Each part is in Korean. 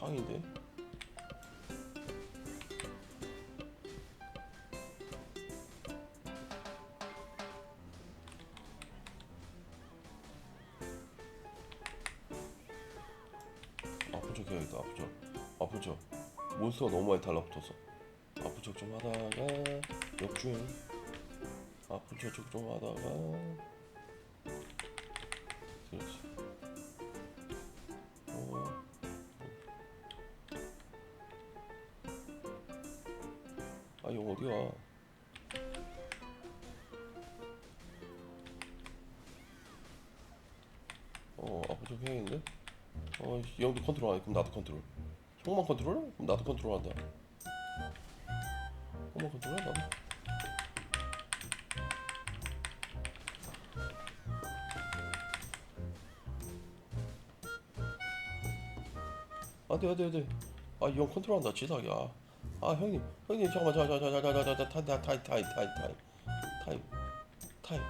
창인데? 아픈 척 해야겠다 아픈 척 아픈 척 몬스터가 너무 많이 달라붙어서. 아픈 척 좀 하다가 역주행. 아픈 척 좀 하다가. 그렇지 어디야 어 아픈 척 해야겠는데 어, 이 형도 컨트롤 안 해. 그럼 나도 컨트롤. 형만 컨트롤? 그럼 나도 컨트롤 한다. 형만 컨트롤? 나도. 안돼 안돼 안돼. 아이 형 컨트롤 한다. 지사기야. 아 형님. 형님 잠깐만 자자자자자자자 타임 타임 타임 타임 타임 타임. 타임.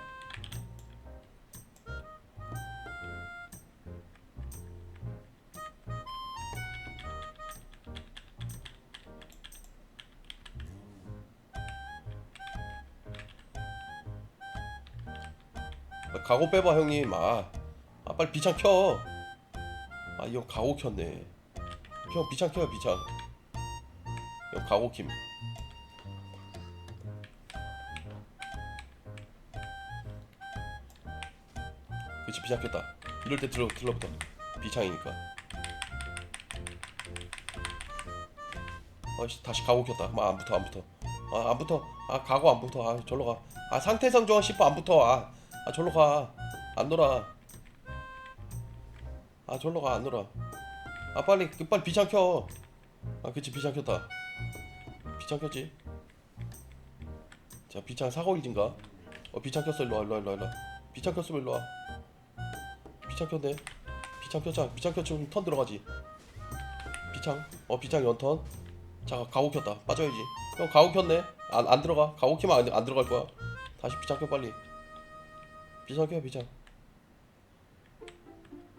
아, 가고 빼봐 형님. 아, 아 빨리 비창 켜 아 이 형 가고 켰네. 형 비창 켜요 비창 형 가고 킴 그치 비창 켰다. 이럴 때 들러 들러붙어. 비창이니까. 아씨 다시 가고 켰다. 막안 붙어 안 붙어. 아 안 붙어. 아 가고 안 붙어. 아 절로 가아 상태성 좋아 10번 안 붙어. 아, 아 절로 가안 놀아. 아 절로 가안 놀아. 아 빨리 그 빨리 비창 켜 아 그치 비창 켰다 비창 켰지? 자 비창 사고 일진가? 어 비창 켰어. 일로와 일로와 일로와 일로와. 비창 켰으면 일로와. 비창 켰네. 비창 켰자 비창 켰으면 턴 들어가지. 비창 어 비창 연턴. 자 가오 켰다. 빠져야지. 형 가오 켰네. 안, 안 들어가. 가오 키면 안, 안 들어갈 거야. 다시 비창 켜 빨리. 비창 켜 비창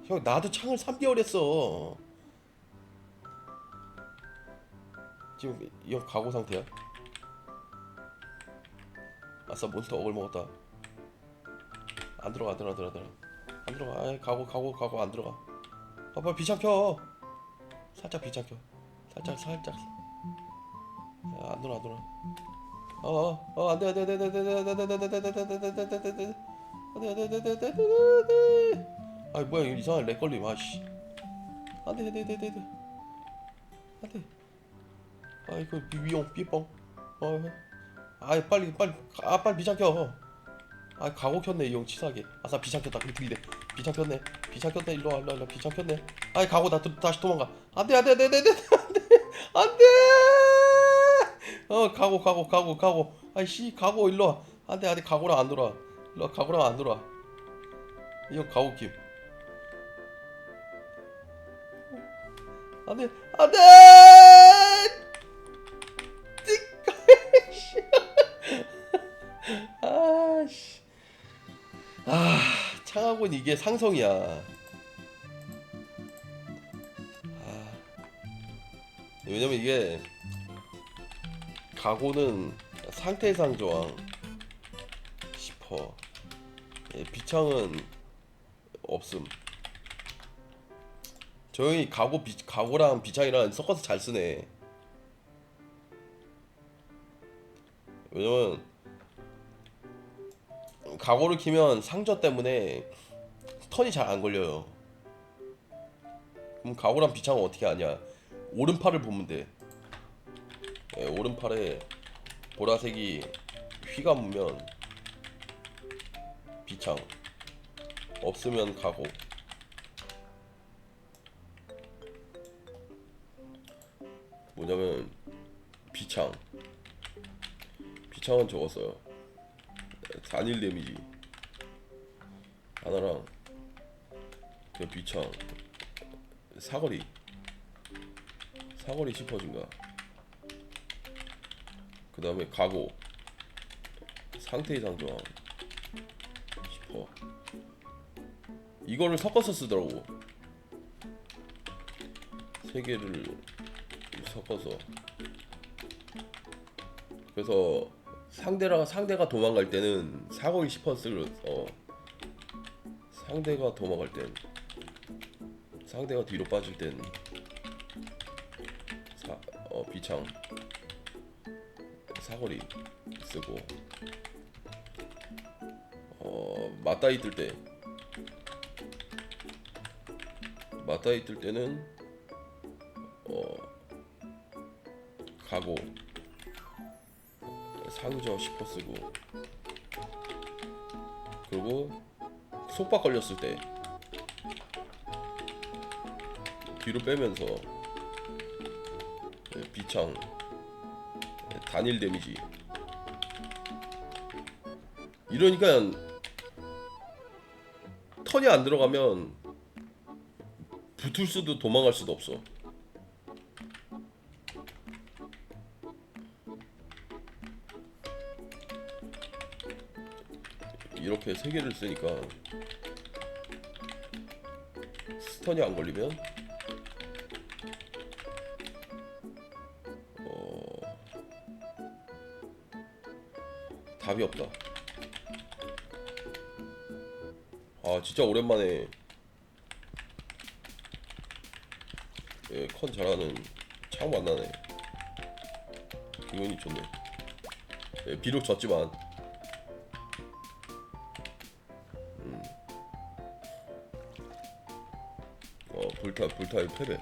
형 나도 창을 3개월 했어 지금 이형 가고 상태야 아싸 몬스터 억을 먹었다 안 들어가 안 들어가 안 들어가 안 들어가 아이 가고 가고 가고 안 들어가 아 빨리 비창 켜 살짝 비창 켜 살짝 살짝 야, 안 들어 안 들어 어어 안돼 안돼 안돼 안돼 안돼 안돼 안돼 안돼 안돼 안돼 안돼 안돼 안돼 아이 뭐야 이상한 렉 걸림 아씨 안돼 안돼 안돼 안돼 안돼 아이 그 위용 삐뻥 어 아이 빨리 빨리 아 빨리 비창 켜아 가고 켰네 이형 치사하게. 아싸 비창 켰다. 그게 들리네. 비창 켰네. 비창 켰네. 일로 와 일로 와 일로와. 비창 켰네. 아이 가고 나 또, 다시 도망가. 안돼 안돼 안돼 안돼 안돼 안돼. 어 가고 가고 가고 가고. 아이씨 가고 일로 와. 안돼 안돼 가고랑 안 돌아 일로 와 가고랑 안 돌아 이형 가고 김 안돼 안돼 이게 상성이야. 아. 왜냐면 이게 가고는 상태상 저항 10% 예, 비창은 없음. 저 형이 가고 비, 가고랑 비창이랑 섞어서 잘 쓰네. 왜냐면 가고를 키면 상저 때문에 턴이 잘 안 걸려요. 그럼 가고랑 비창은 어떻게 하냐? 오른팔을 보면 돼. 예, 오른팔에 보라색이 휘가 묻면 비창. 없으면 가고. 뭐냐면 비창. 비창은 적었어요. 4일 데미지. 하나랑 그 비창 사거리. 사거리 10% 증가 그 다음에 가고. 상태 이상 저항 10% 이거를 섞어서 쓰더라고. 세 개를 섞어서. 그래서 상대랑 상대가 도망갈 때는 사거리 10%를 어. 상대가 도망갈 땐 상대가 뒤로 빠질 땐 사, 어, 비창 사거리 쓰고 어 맞다이 뜰 때 맞다이 뜰 때는 어 가고 상저 10% 쓰고 그리고 속박 걸렸을 때 뒤로 빼면서 예, 비창 예, 단일 데미지. 이러니까 턴이 안 들어가면 붙을 수도 도망갈 수도 없어. 이렇게 세 개를 쓰니까 스턴이 안 걸리면 답이 없다. 아 진짜 오랜만에 예, 컨 잘하는 창 만나네. 기분이 좋네. 예, 비록 졌지만 어 불타 불타의 패배.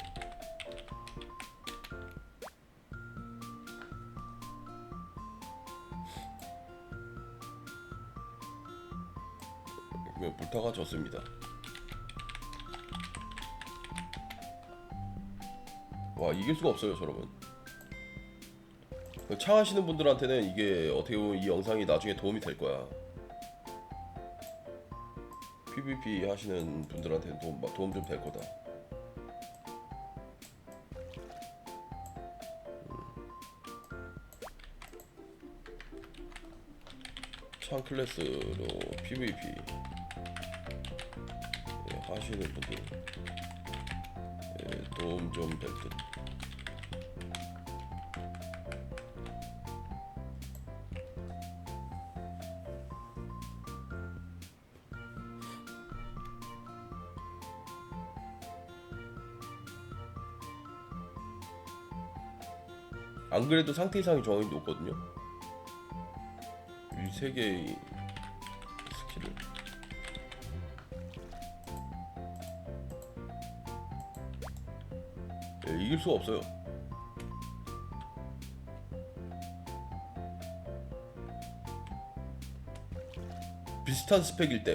그러면 불타가 졌습니다. 와 이길 수가 없어요, 여러분. 창하시는 분들한테는 이게 어떻게 보면 이 영상이 나중에 도움이 될 거야. PVP 하시는 분들한테는 도움, 도움 좀 될 거다. 창 클래스로 PVP 예, 하시는 분들 예, 도움 좀 될 듯. 안 그래도 상태 이상이 정확히 높거든요. 이 세 개의 예, 이길 수가 없어요. 비슷한 스펙일 때